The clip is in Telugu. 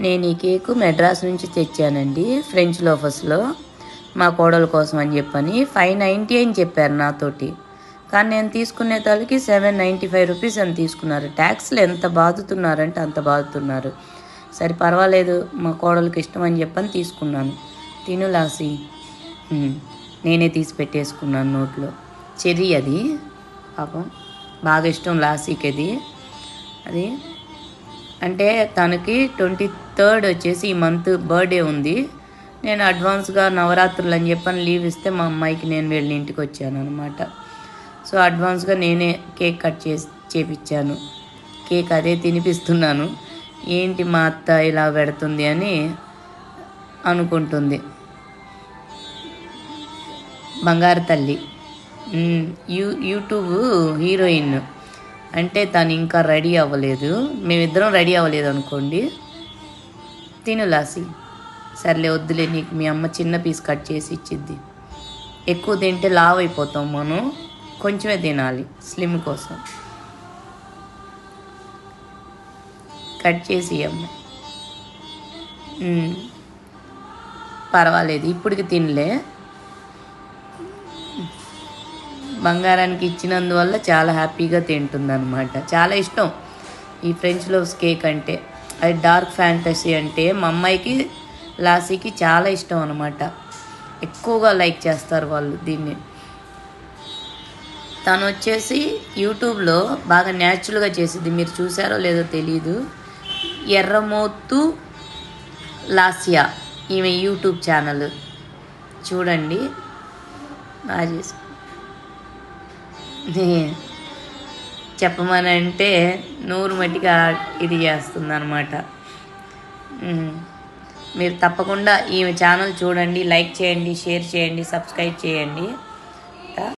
నేను ఈ కేకు మెడ్రాస్ నుంచి తెచ్చానండి ఫ్రెంచ్ లోఫస్లో మా కోడల కోసం అని చెప్పని ఫైవ్ నైంటీ అని చెప్పారు నాతోటి. కానీ నేను తీసుకునే తలకి సెవెన్ నైంటీ ఫైవ్ రూపీస్ అని తీసుకున్నారు. ట్యాక్స్లు ఎంత బాదుతున్నారంటే అంత బాదుతున్నారు. సరే పర్వాలేదు మా కోడలకు ఇష్టం అని చెప్పని తీసుకున్నాను. తిను లాసి. నేనే తీసి పెట్టేసుకున్నాను నోట్లో. చెర్రీ అది. పాపం బాగా ఇష్టం లాసీకి అది. అది అంటే తనకి ట్వంటీ థర్డ్ వచ్చేసి ఈ మంత్ బర్త్డే ఉంది. నేను అడ్వాన్స్గా నవరాత్రులు అని చెప్పని లీవ్ ఇస్తే మా అమ్మాయికి నేను వెళ్ళి ఇంటికి వచ్చాను అనమాట సో అడ్వాన్స్గా నేనే కేక్ కట్ చేసి చేపించాను కేక్ అదే తినిపిస్తున్నాను. ఏంటి మా అత్త ఇలా పెడుతుంది అని అనుకుంటుంది. బంగారు తల్లి. You YouTube heroine. అంటే తను ఇంకా రెడీ అవ్వలేదు. మేమిద్దరం రెడీ అవ్వలేదు అనుకోండి. తిను లాసి. సర్లే వద్దులే నీకు మీ అమ్మ చిన్న పీస్ కట్ చేసి ఇచ్చిద్ది. ఎక్కువ తింటే లావ్ అయిపోతాం మనం. కొంచెమే తినాలి స్లిమ్ కోసం. కట్ చేసి అమ్మ. పర్వాలేదు ఇప్పటికి తినలే. బంగారానికి ఇచ్చినందువల్ల చాలా హ్యాపీగా తింటుంది అనమాట చాలా ఇష్టం ఈ ఫ్రెంచ్ లోవ్స్ కేక్ అంటే. అది డార్క్ ఫ్యాంటసీ అంటే మా అమ్మాయికి లాసీకి చాలా ఇష్టం అనమాట ఎక్కువగా లైక్ చేస్తారు వాళ్ళు దీన్ని. తను వచ్చేసి యూట్యూబ్లో బాగా న్యాచురల్గా చేసింది మీరు చూసారో లేదో తెలియదు ఎర్రమోత్తు లాసియా ఈమె యూట్యూబ్ ఛానల్. చూడండి. బాగా చేసి చెప్పమనంటే నూరు మట్టిగా ఇది చేస్తుంది అనమాట మీరు తప్పకుండా ఈ ఛానల్ చూడండి లైక్ చేయండి షేర్ చేయండి సబ్స్క్రైబ్ చేయండి.